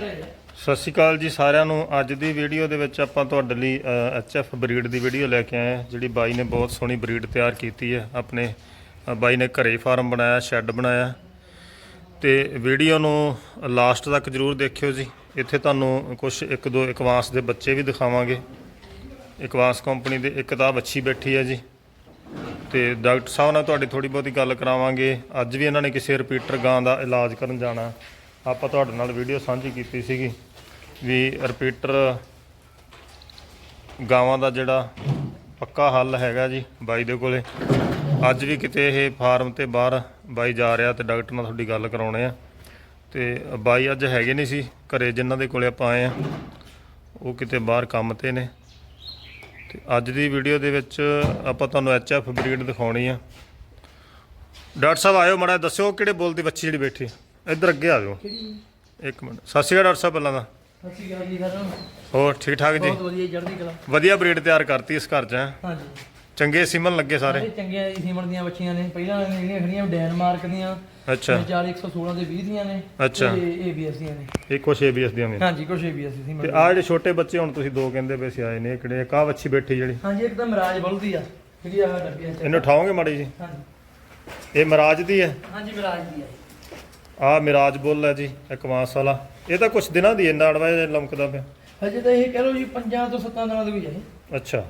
ਸਤਿ ਸ਼੍ਰੀ ਅਕਾਲ ਜੀ ਸਾਰਿਆਂ ਨੂੰ। ਅੱਜ ਦੀ ਵੀਡੀਓ ਦੇ ਵਿੱਚ ਆਪਾਂ ਤੁਹਾਡੇ ਲਈ ਐਚਐਫ ਬਰੀਡ ਦੀ ਵੀਡੀਓ ਲੈ ਕੇ ਆਏ ਹਾਂ, ਜਿਹੜੀ ਬਾਈ ਨੇ ਬਹੁਤ ਸੋਹਣੀ ਬਰੀਡ ਤਿਆਰ ਕੀਤੀ ਹੈ। ਆਪਣੇ ਬਾਈ ਨੇ ਘਰੇ ਫਾਰਮ ਬਣਾਇਆ, ਸ਼ੈੱਡ ਬਣਾਇਆ। ਤੇ ਵੀਡੀਓ ਨੂੰ ਲਾਸਟ ਤੱਕ ਜਰੂਰ ਦੇਖਿਓ ਜੀ। ਇੱਥੇ ਤੁਹਾਨੂੰ ਕੁਝ ਇੱਕ ਦੋ ਇਕਵਾਂਸ ਦੇ ਬੱਚੇ ਵੀ ਦਿਖਾਵਾਂਗੇ। ਇਕਵਾਂਸ ਕੰਪਨੀ ਦੇ ਇੱਕ ਤਾਂ ਬੱਚੀ ਬੈਠੀ ਹੈ ਜੀ। ਤੇ ਡਾਕਟਰ ਸਾਹਿਬ ਨਾਲ ਤੁਹਾਡੀ ਥੋੜੀ ਬਹੁਤੀ ਗੱਲ ਕਰਾਵਾਂਗੇ। ਅੱਜ ਵੀ ਇਹਨਾਂ ਨੇ ਕਿਸੇ ਰਿਪੀਟਰ ਗਾਂ ਦਾ ਇਲਾਜ ਕਰਨ ਜਾਣਾ। ਆਪਾਂ ਤੁਹਾਡੇ ਨਾਲ ਵੀਡੀਓ ਸਾਂਝੀ ਕੀਤੀ ਸੀਗੀ ਵੀ ਰਿਪੀਟਰ ਗਾਵਾਂ ਦਾ ਜਿਹੜਾ ਪੱਕਾ ਹੱਲ ਹੈਗਾ ਜੀ ਬਾਈ ਦੇ ਕੋਲੇ। ਅੱਜ ਵੀ ਕਿਤੇ ਇਹ ਫਾਰਮ ਤੇ ਬਾਹਰ ਬਾਈ ਜਾ ਰਿਹਾ ਤੇ ਡਾਕਟਰ ਨਾਲ ਤੁਹਾਡੀ ਗੱਲ ਕਰਾਉਣੇ ਆ। ਤੇ ਬਾਈ ਅੱਜ ਹੈਗੇ ਨਹੀਂ ਸੀ, ਘਰੇ ਜਿਨ੍ਹਾਂ ਦੇ ਕੋਲੇ ਆਪਾਂ ਆਏ ਆ, ਉਹ ਕਿਤੇ ਬਾਹਰ ਕੰਮ ਤੇ ਨੇ। ਤੇ ਅੱਜ ਦੀ ਵੀਡੀਓ ਦੇ ਵਿੱਚ ਆਪਾਂ ਤੁਹਾਨੂੰ ਐਚਐਫ ਬਰੀਡ ਦਿਖਾਉਣੀ ਆ। ਡਾਕਟਰ ਸਾਹਿਬ ਆਇਓ ਮੜਾ ਦੱਸਿਓ ਕਿਹੜੇ ਬੋਲ ਦੀ ਬੱਚੀ ਜਿਹੜੀ ਬੈਠੀ ਇੱਧਰ ਅੱਗੇ ਆ ਜਾਓ। ਕਿਹੜੀ? ਇੱਕ ਮਿੰਟ। ਸਤਿ ਸ਼੍ਰੀ ਅਕਾਲ ਡਾਕਟਰ ਸਾਹਿਬ ਪਹਿਲਾਂ ਦਾ ਸਤਿ ਸ਼੍ਰੀ ਅਕਾਲ ਜੀ ਸਾਰਿਆਂ ਨੂੰ। ਹੋਰ ਠੀਕ ਠਾਕ ਜੀ? ਬਹੁਤ ਵਧੀਆ ਚੜ੍ਹਦੀ ਕਲਾ। ਵਧੀਆ ਬਰੀਡ ਤਿਆਰ ਕਰਤੀ ਇਸ ਘਰ 'ਚ ਹੈਂ? ਹਾਂਜੀ। ਚੰਗੇ ਸਿਮਨ ਲੱਗੇ ਸਾਰੇ। ਸਾਰੇ ਚੰਗੀਆਂ ਜੀ ਸੀਮਨ ਦੀਆਂ ਬੱਚੀਆਂ ਨੇ। ਪਹਿਲਾਂ ਜਿਹੜੀਆਂ ਖੜੀਆਂ ਡੈਨਮਾਰਕ ਦੀਆਂ ਅੱਛਾ। 40 116 ਦੇ 20 ਦੀਆਂ ਨੇ ਅੱਛਾ। ਤੇ ਏਬੀਐਸ ਦੀਆਂ ਨੇ। ਇਹ ਕੁਛ ਏਬੀਐਸ ਦੀਆਂ ਵੀ ਨੇ। ਹਾਂਜੀ ਕੁਝ ਏਬੀਐਸ ਤੇ ਸੀਮਨ ਆ ਜਿਹੜੇ ਛੋਟੇ ਬੱਚੇ ਹੁਣ ਤੁਸੀਂ ਦੋ ਕਹਿੰਦੇ ਪਏ ਸੀ ਆਏ ਨੇ ਇਹ ਕਿਹੜੇ? ਇੱਕ ਆਹ ਵੱਛੀ ਬੈਠੀ ਜਿਹੜੀ। ਹਾਂਜੀ ਇੱਕ ਤਾਂ ਮਰਾਜ ਬਲਦੀ ਆ ਜਿਹੜੀ ਆਹ ਡੱਬੀ ਆ। ਇਹਨੂੰ ਉਠਾਓਗੇ ਮਾੜੀ ਜੀ? ਹਾਂਜੀ। ਇਹ ਮਹਾਰਾਜ ਦੀ ਹੈ? ਹਾਂਜੀ ਮਰਾਜ ਦੀ ਆ। ਆ ਮਿਰਾਜ ਬੁੱਲ ਹੈ ਜੀ ਇਕਵਾਂਸ ਵਾਲਾ। ਇਹ ਤਾਂ ਕੁਛ ਦਿਨਾਂ ਦੀ ਇੰਨਾ ਅੜਵਾ ਜਿਹਾ ਲਮਕਦਾ ਪਿਆ। ਹਜੇ ਤਾਂ ਇਹ ਕਹ ਲਓ ਜੀ 5 ਤੋਂ 7 ਦਿਨਾਂ ਦੀ ਆ ਇਹ। ਅੱਛਾ।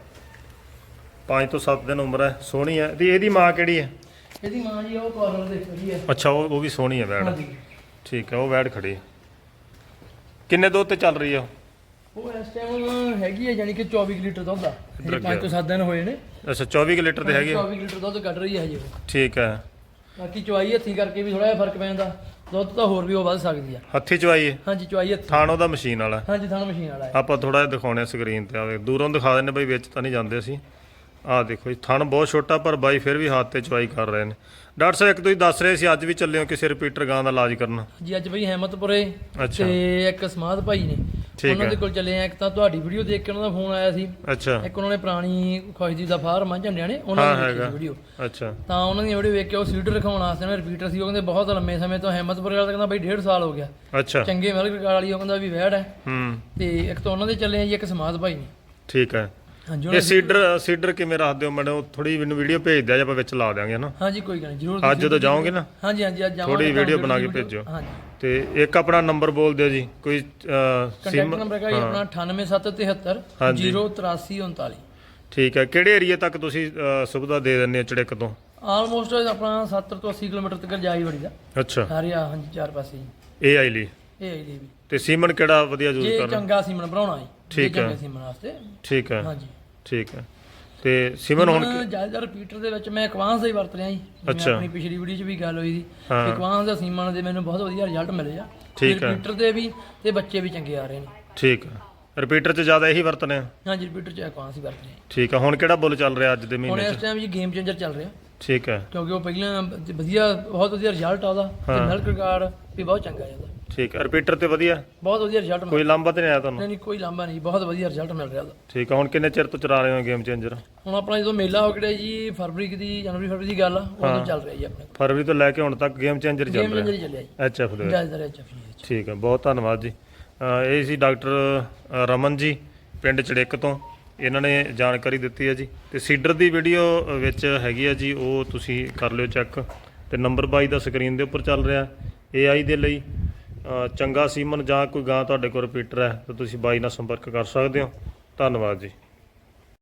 5 ਤੋਂ 7 ਦਿਨ ਉਮਰ ਹੈ ਸੋਹਣੀ ਹੈ। ਤੇ ਇਹਦੀ ਮਾਂ ਕਿਹੜੀ ਹੈ? ਇਹਦੀ ਮਾਂ ਜੀ ਉਹ ਕਾਰਨਰ ਦੇ ਖੜੀ ਆ ਅੱਛਾ ਉਹ ਉਹ ਵੀ ਸੋਹਣੀ ਹੈ ਵੈੜ। ਹਾਂਜੀ। ਠੀਕ ਹੈ ਉਹ ਵੈੜ ਖੜੀ ਹੈ। ਕਿੰਨੇ ਦੁੱਧ ਤੇ ਚੱਲ ਰਹੀ ਹੈ ਉਹ? ਉਹ ਇਸ ਟਾਈਮ ਹੈਗੀ ਹੈ ਯਾਨੀ ਕਿ 24 ਕੁ ਲੀਟਰ ਦੁੱਧ ਆ। ਇਹ 5 ਤੋਂ 7 ਦਿਨ ਹੋਏ ਨੇ। ਅੱਛਾ 24 ਕੁ ਲੀਟਰ ਤੇ ਹੈਗੀ ਹੈ? 24 ਲੀਟਰ ਦੁੱਧ ਕੱਢ ਰਹੀ ਹੈ ਹਜੇ ਉਹ। ਠੀਕ ਹੈ। ਬਾਕੀ ਚੁਆਈ ਹੱਥੀ ਕਰਕੇ ਵੀ ਥੋੜਾ ਜਿਹਾ ਫ਼ਰਕ ਪੈਂਦਾ ਦੁੱਧ ਤਾਂ ਹੋਰ ਵੀ ਉਹ ਵੱਧ ਸਕਦੀ ਆ। ਹੱਥੀ ਚਵਾਈ ਹੈ ਹਾਂਜੀ ਚੁਆਈ ਹੱਥੀ। ਥਾਣੋ ਦਾ ਮਸ਼ੀਨ ਵਾਲਾ। ਹਾਂਜੀ ਥਣ ਮਸ਼ੀਨ ਵਾਲਾ ਹੈ। ਆਪਾਂ ਥੋੜਾ ਜਿਹਾ ਦਿਖਾਉਣੇ ਸਕਰੀਨ ਤੇ ਆਵੇ ਦੂਰੋਂ ਦਿਖਾ ਦਿੰਨੇ ਬਈ ਵਿੱਚ ਤਾਂ ਨਹੀਂ ਜਾਂਦੇ ਅਸੀਂ। ਆਹ ਦੇਖੋ ਜੀ ਥਣ ਬਹੁਤ ਛੋਟਾ ਪਰ ਬਾਈ ਫਿਰ ਵੀ ਹੱਥ ਤੇ ਚਵਾਈ ਕਰ ਰਹੇ ਨੇ। ਡਾਕਟਰ ਸਾਹਿਬ ਇੱਕ ਤੁਸੀਂ ਦੱਸ ਰਹੇ ਸੀ ਅੱਜ ਵੀ ਚੱਲੇ ਹੋ ਕਿਸੇ ਰਿਪੀਟਰ ਗਾਂ ਦਾ ਇਲਾਜ ਕਰਨ? ਜੀ ਅੱਜ ਬਈ ਹਿੰਮਤਪੁਰੇ ਅੱਛਾ। ਤੇ ਇੱਕ ਸਮਾਧ ਭਾਈ ਨੇ। ਠੀਕ ਉਹਨਾਂ। ਦੇ ਕੋਲ ਚੱਲੇ ਆ ਇੱਕ ਤਾਂ ਤੁਹਾਡੀ ਵੀਡੀਓ ਦੇਖ ਕੇ ਉਹਨਾਂ ਦਾ ਫੋਨ ਆਇਆ ਸੀ। ਅੱਛਾ। ਇੱਕ ਉਹਨਾਂ ਨੇ ਪੁਰਾਣੀ ਖੁਸ਼ਦੀ ਦਾ ਫਾਰਮ ਆ ਝੰਡਿਆਂ ਨੇ ਉਹਨਾਂ ਹੈਗਾ। ਵੀਡੀਓ ਅੱਛਾ। ਤਾਂ ਉਹਨਾਂ ਦੀ ਵੀਡੀਓ ਵੇਖ ਕੇ ਉਹ ਸੀਟ ਰਖਾਉਣ ਵਾਸਤੇ ਉਹਨਾਂ ਰਿਪੀਟਰ ਸੀ ਉਹ ਕਹਿੰਦੇ ਬਹੁਤ ਲੰਮੇ ਸਮੇਂ ਤੋਂ ਹਿੰਮਤਪੁਰੇ ਵਾਲਾ ਕਹਿੰਦਾ ਬਈ 1.5 ਸਾਲ ਹੋ ਗਿਆ। ਅੱਛਾ। ਚੰਗੇ ਮਿਲਕ ਰਿਕਾਰਡ ਵਾਲੀ ਉਹ ਕਹਿੰਦਾ ਵੀ ਵੈੜ ਹੈ। ਹੂੰ। ਤੇ ਇੱਕ ਤਾਂ ਉਹਨਾਂ ਦੇ ਚੱਲੇ ਆ ਜੀ ਇੱਕ ਸਮਾਧ ਭਾਈ ਨੇ। ਠੀਕ ਹੈ। ਇਹ ਸੀਡਰ ਸੀਡਰ ਕਿਵੇਂ ਰੱਖ ਦਿਓ ਮੈਨੂੰ ਥੋੜੀ ਮੈਨੂੰ ਵੀਡੀਓ ਭੇਜ ਦਿਆ ਜੇ ਆਪਾਂ ਵਿੱਚ ਲਾ ਦਿਆਂਗੇ ਨਾ। ਹਾਂਜੀ ਕੋਈ ਗੱਲ ਨਹੀਂ ਜ਼ਰੂਰ ਅੱਜ ਜਦੋਂ ਜਾਓਗੇ ਨਾ? ਹਾਂਜੀ ਹਾਂਜੀ ਅੱਜ ਜਾਵਾਂਗੇ ਥੋੜੀ ਵੀਡੀਓ ਬਣਾ ਕੇ ਭੇਜਿਓ। ਹਾਂਜੀ। ਤੇ ਇੱਕ ਆਪਣਾ ਨੰਬਰ ਬੋਲ ਦਿਓ ਜੀ ਕੋਈ ਕੰਟੈਕਟ ਸਿਮ ਨੰਬਰ ਹੈਗਾ ਜੀ ਆਪਣਾ 98773 ਹਾਂਜੀ। 08339 ਠੀਕ ਹੈ ਕਿਹੜੇ ਏਰੀਆ ਤੱਕ ਤੁਸੀਂ ਸੁਵਿਧਾ ਦੇ ਦਿੰਦੇ ਹੋ ਚੜਿੱਕ ਤੋਂ? ਆਲਮੋਸਟ ਆਪਣਾ 70 ਤੋਂ 80 ਕਿਲੋਮੀਟਰ ਤੱਕ ਜਾਈ ਵੜੀ ਦਾ। ਅੱਛਾ। ਸਾਰੇ ਆ ਹਾਂਜੀ ਚਾਰ ਪਾਸੇ ਜੀ। ਇਹ ਆਈ ਲਈ? ਇਹ ਆਈ ਦੀ ਵੀ। ਤੇ ਸੀਮਨ ਕਿਹੜਾ ਵਧੀਆ ਯੂਜ਼ ਜੇ ਕਰਨਾ? ਚੰਗਾ ਸੀਮਨ ਬਣਾਉਣਾ ਜੀ ਜੇ ਠੀਕ ਹੈ। ਸੀਮਨ ਵਾਸਤੇ। ਠੀਕ ਹੈ। ਹਾਂਜੀ। ਠੀਕ ਹੈ। ਤੇ ਸੀਮਨ ਹੁਣ ਹੁਣ ਜ਼ਿਆਦਾ ਰਿਪੀਟਰ ਦੇ ਵਿੱਚ ਮੈਂ ਐਕਵਾਂਸ ਦਾ ਹੀ ਵਰਤ ਰਿਹਾ ਜੀ। ਜਿਵੇਂ ਅੱਛਾ। ਆਪਣੀ ਪਿਛਲੀ ਵੀਡੀਓ 'ਚ ਵੀ ਗੱਲ ਹੋਈ ਸੀ। ਹਾਂ। ਦਾ ਸੀਮਨ ਦੇ ਮੈਨੂੰ ਬਹੁਤ ਵਧੀਆ ਰਿਜ਼ਲਟ ਮਿਲੇ ਆ। ਠੀਕ ਹੈ। ਰਿਪੀਟਰ ਦੇ ਵੀ ਤੇ ਬੱਚੇ ਵੀ ਚੰਗੇ ਆ ਰਹੇ ਨੇ। ਠੀਕ ਹੈ ਰਿਪੀਟਰ 'ਚ ਜ਼ਿਆਦਾ ਇਹੀ ਵਰਤਨੇ ਆ? ਹਾਂਜੀ ਰਿਪੀਟਰ 'ਚ ਐਕਵਾਂਸ ਹੀ ਵਰਤ ਰਹੇ ਆ। ਠੀਕ ਹੈ ਹੁਣ ਕਿਹੜਾ ਬੁੱਲ ਚੱਲ ਰਿਹਾ ਅੱਜ ਦੇ ਹੁਣ ਮਹੀਨੇ ਇਸ 'ਚ? ਟਾਈਮ ਜੀ ਗੇਮ ਚੇਂਜਰ ਚੱਲ ਰਿਹਾ। ਠੀਕ ਹੈ। ਕਿਉਂਕਿ ਉਹ ਪਹਿਲਾਂ ਵਧੀਆ ਬਹੁਤ ਵਧੀਆ ਰਿਜ਼ਲਟ ਆਉਂਦਾ ਤੇ ਹਾਂ। ਰਿਕਾਰਡ ਵੀ ਬਹੁਤ ਚੰਗਾ ਜਾਂਦਾ ਠੀਕ ਹੈ। ਰਿਪੀਟਰ ਤੇ ਵਧੀਆ? ਬਹੁਤ ਵਧੀਆ ਰਿਜ਼ਲਟ ਮਿਲ ਕੋਈ ਲਾਂਭਾ ਤੇ ਨਹੀਂ ਆਇਆ ਤੁਹਾਨੂੰ? ਨਹੀਂ ਨਹੀਂ ਕੋਈ ਲਾਂਭਾ ਨਹੀਂ। ਬਹੁਤ ਵਧੀਆ ਰਿਜ਼ਲਟ ਮਿਲ ਰਿਹਾ ਉਹਦਾ। ਠੀਕ ਹੈ। ਹੁਣ ਕਿੰਨੇ ਚਿਰ ਤੋਂ ਚਲਾ ਰਹੇ ਹੋ ਗੇਮ ਚੇਂਜਰ ਹੁਣ ਆਪਣਾ ਜਦੋਂ ਮੇਲਾ ਹੋ ਗਿਆ ਜੀ ਫਰਵਰੀ ਦੀ ਜਨਵਰੀ ਫਰਵਰੀ ਦੀ ਗੱਲ ਆ ਉਦੋਂ ਚੱਲ ਰਿਹਾ ਜੀ ਆਪਣੇ। ਫਰਵਰੀ ਤੋਂ ਲੈ ਕੇ ਹੁਣ ਤੱਕ ਗੇਮ ਚੇਂਜਰ ਚੱਲ ਗੇਮ ਰਿਹਾ। ਚੇਂਜਰ ਹੀ ਚੱਲਿਆ ਜੀ। ਐਚਐਫ ਦੇ ਵਿੱਚ। ਜਾਇਦਾਰ ਐਚ ਐਫ ਠੀਕ ਹੈ। ਬਹੁਤ ਧੰਨਵਾਦ ਜੀ। ਅ, ਇਹ ਸੀ ਡਾਕਟਰ ਅ, ਰਮਨ ਜੀ ਪਿੰਡ ਚੜਿੱਕ ਤੋਂ। ਇਹਨਾਂ ਨੇ ਜਾਣਕਾਰੀ ਦਿੱਤੀ ਹੈ ਜੀ। ਤੇ ਸੀਡਰ ਦੀ ਵੀਡੀਓ ਵਿੱਚ ਹੈਗੀ ਹੈ ਜੀ, ਉਹ ਤੁਸੀਂ ਕਰ ਲਿਓ ਚੈੱਕ। ਤੇ ਨੰਬਰ 22 ਦਾ ਸਕਰੀਨ ਦੇ ਉੱਪਰ ਚੱਲ ਰਿਹਾ AI ਦੇ ਲਈ। ਚੰਗਾ ਸੀਮਨ ਜਾਂ ਕੋਈ ਗਾਂ ਤੁਹਾਡੇ ਕੋਲ ਰਿਪੀਟਰ ਹੈ, ਤਾਂ ਤੁਸੀਂ ਬਾਈ ਨਾਲ ਸੰਪਰਕ ਕਰ ਸਕਦੇ ਹੋ। ਧੰਨਵਾਦ ਜੀ।